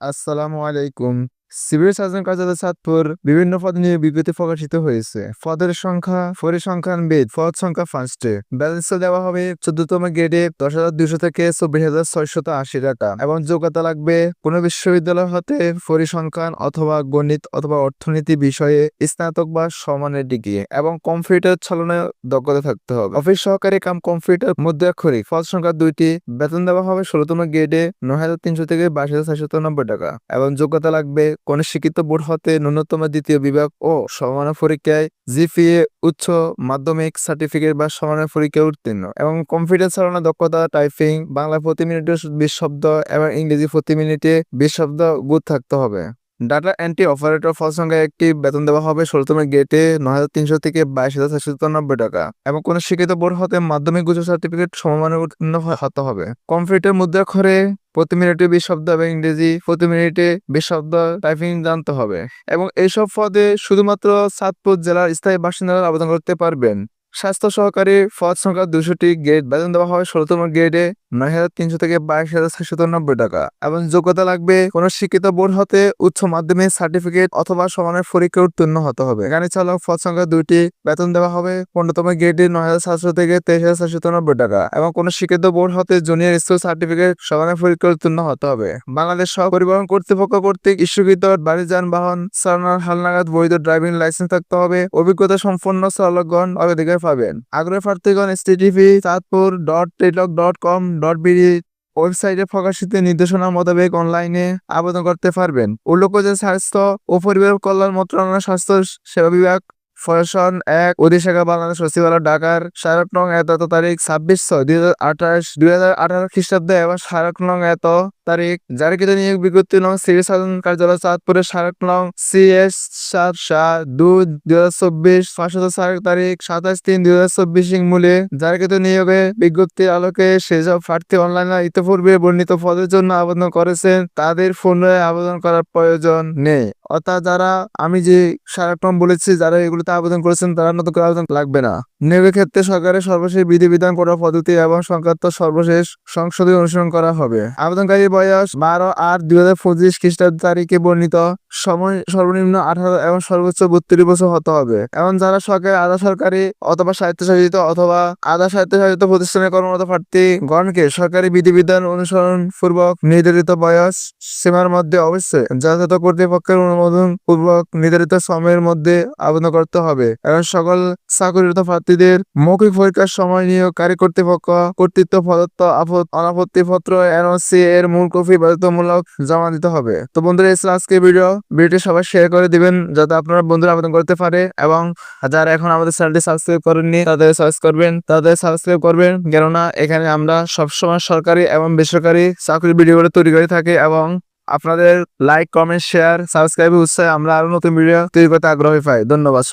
আসসালামু আলাইকুম। Civil surgeon কার্যালয় চাঁদপুর বিভিন্ন পদ নিয়ে বিজ্ঞপ্তি প্রকাশিত হয়েছে। পদের সংখ্যা, পরিসংখ্যান বেদ, পদ সংখ্যা ফার্স্টে ব্যালেন্স দেওয়া হবে চোদ্দতম গ্রেডে দশ হাজার দুশো থেকে চব্বিশ হাজার ছয়শত আশি টাকা এবং যোগ্যতা লাগবে কোন বিশ্ববিদ্যালয় হতে পরিসংখ্যান অথবা গণিত অথবা অর্থনীতি বিষয়ে স্নাতক বা সমানের ডিগ্রি এবং কম্পিউটার চালনায় দক্ষতা থাকতে হবে। অফিস সহকারী কাম কম্পিউটার মধ্যে মধ্যাক্ষরিক পদ সংখ্যা দুইটি, বেতন দেওয়া হবে ষোলতম গ্রেডে নয় হাজার তিনশো থেকে বাইশ হাজার ছয়শত নব্বই টাকা এবং যোগ্যতা লাগবে কোন শিক্ষিত বোর্ড হতে ন্যূনতম দ্বিতীয় বিভাগ ও সমান পরীক্ষায় জিপিএ, উচ্চ মাধ্যমিক সার্টিফিকেট বা সমান পরীক্ষায় উত্তীর্ণ এবং কম্পিউটার চালানো দক্ষতা টাইপিং বাংলা প্রতি মিনিটে বিশ শব্দ এবং ইংরেজি প্রতি মিনিটে বিশ শব্দ গুড থাকতে হবে। ডাটা এন্ট্রি অপারেটর সংখ্যা একটি বেতন দেওয়া হবে ষোলতম গেটে নয় হাজার তিনশো থেকে বাইশ হাজার ছয়শত নব্বই টাকা এবং কোন শিক্ষিত বোর্ড হতে মাধ্যমিক উচ্চ সার্টিফিকেট সমমানের উত্তীর্ণ হতে হবে। কম্পিউটার মুদ্রাক্ষরে প্রতি মিনিটে বিশ শব্দ এবং ইংরেজি প্রতি মিনিটে বিশ শব্দ টাইপিং জানতে হবে এবং এইসব পদে শুধুমাত্র সাতপুর জেলার স্থায়ী বাসিন্দারা আবেদন করতে পারবেন। স্বাস্থ্য সহকারী পদ সংখ্যা দুশোটি গেট বেতন দেওয়া হয় ষোলতম গ্রেডে নয় হাজার তিনশো থেকে বাইশ হাজার ছয়শত নব্বই টাকা। এবং যোগ্যতা লাগবে কোন শিক্ষিত বোর্ড হতে উচ্চ মাধ্যমিক সার্টিফিকেট অথবা সমানের পরীক্ষা উত্তীর্ণ হতে হবে। গাড়ি চালক পদ সংখ্যা দুইটি, বেতন দেওয়া হবে, পনেরোতম গ্রেডে নয় হাজার সাতশো থেকে তেইশ হাজার ছয়শত নব্বই টাকা এবং কোন শিক্ষিত বোর্ড হতে জুনিয়র স্কুল সার্টিফিকেট সমানের পরীক্ষা উত্তীর্ণ হতে হবে। বাংলাদেশ সহ পরিবহন কর্তৃপক্ষ কর্তৃক ইস্যুকৃত বাড়ি যানবাহন চালানোর হালনাগাদ বৈধ ড্রাইভিং লাইসেন্স থাকতে হবে, অভিজ্ঞতা সম্পন্ন চালকগণ অধিকার পাবেন। আগ্রহী প্রার্থীগণ এস টিভি চাঁদপুর ডট টেলক ডট কম ডট বিডি ওয়েবসাইটে প্রকাশিত নির্দেশনা মোতাবেক অনলাইনে আবেদন করতে পারবেন। উল্লেখ্য যে স্বাস্থ্য ও পরিবার কল্যাণ মন্ত্রণালয় স্বাস্থ্য সেবা বিভাগ ফয়সন এক, অধিশাখা বাংলাদেশ সচিবালয় ঢাকার সারাক নং এত তারিখ ছাব্বিশ ছয়, দুই হাজার আঠাশ, দুই হাজার আঠারো খ্রিস্টাব্দে এবং সারাক নং এত তারিখ। জারিকৃত নিয়োগ বিজ্ঞপ্তি নং সিভিল সার্জন কার্যালয় চাঁদপুরের সারাক নং সি এস সাত সাত দুই দুই হাজার চব্বিশ, পাঁচশত সারেক তারিখ, সাতাশ তিন, দুই হাজার চব্বিশ মূলে জারিকৃত নিয়োগে বিজ্ঞপ্তির আলোকে সেসব প্রার্থী অনলাইনে ইতিপূর্বে বর্ণিত পদের জন্য আবেদন করেছেন। তাদের ফোনে আবেদন করার প্রয়োজন নেই। অর্থাৎ যারা, আমি যে সারাক্রম বলেছি, যারা এগুলোতে আবেদন করেছেন তারা নতুন করে আবেদন লাগবে না। নিয়োগের ক্ষেত্রে সরকারের সর্বশেষ বিধিবিধান করার পদ্ধতি এবং সংক্রান্ত সর্বশেষ সংসদে অনুসরণ করা হবে। আবেদনকারীর বয়স বারো আট দুই হাজার পঁচিশ খ্রিস্টাব্দ তারিখে বর্ণিত। সময় সর্বনিম্ন আঠারো এবং সর্বোচ্চ বত্রিশ বছর হতে হবে। এবং যারা সরকারি আধা সরকারি অথবা স্বায়ত্তশাসিত অথবা আধা স্বায়ত্তশাসিত প্রতিষ্ঠানে কর্মরত প্রার্থী গণকে সরকারি বিধিবিধান অনুসরণ পূর্বক নির্ধারিত বয়স সীমার মধ্যে অবশ্যই। যথাযথ কর্তৃপক্ষের অনুমোদন পূর্বক নির্ধারিত সময়ের মধ্যে আবেদন করতে হবে। এবং সকল চাকরিরত প্রার্থীদের মৌখিক পরীক্ষার সময় নিয়োগকারী কর্তৃপক্ষ, কর্তৃত্ব, প্রদত্ত আপত- অনাপত্তি পত্র এনওসি এর মূল কপি বাধ্যতামূলক জমা দিতে হবে। তো বন্ধুরা, এই ছিল আজকের ভিডিও ভিডিওটি সবাই শেয়ার করে দিবেন যাতে আপনারা বন্ধুরা আবেদন করতে পারে এবং যারা এখন আমাদের চ্যানেলটি সাবস্ক্রাইব করেননি, তাদের সাবস্ক্রাইব করবেন। তাদের সাবস্ক্রাইব করবেন, কেননা এখানে আমরা সবসময় সরকারি এবং বেসরকারি চাকরির ভিডিওগুলো তৈরি করে থাকি এবং আপনাদের লাইক কমেন্ট শেয়ার সাবস্ক্রাইবের উৎসাহে আমরা আরও নতুন ভিডিও তৈরি করতে আগ্রহী পাই। ধন্যবাদ।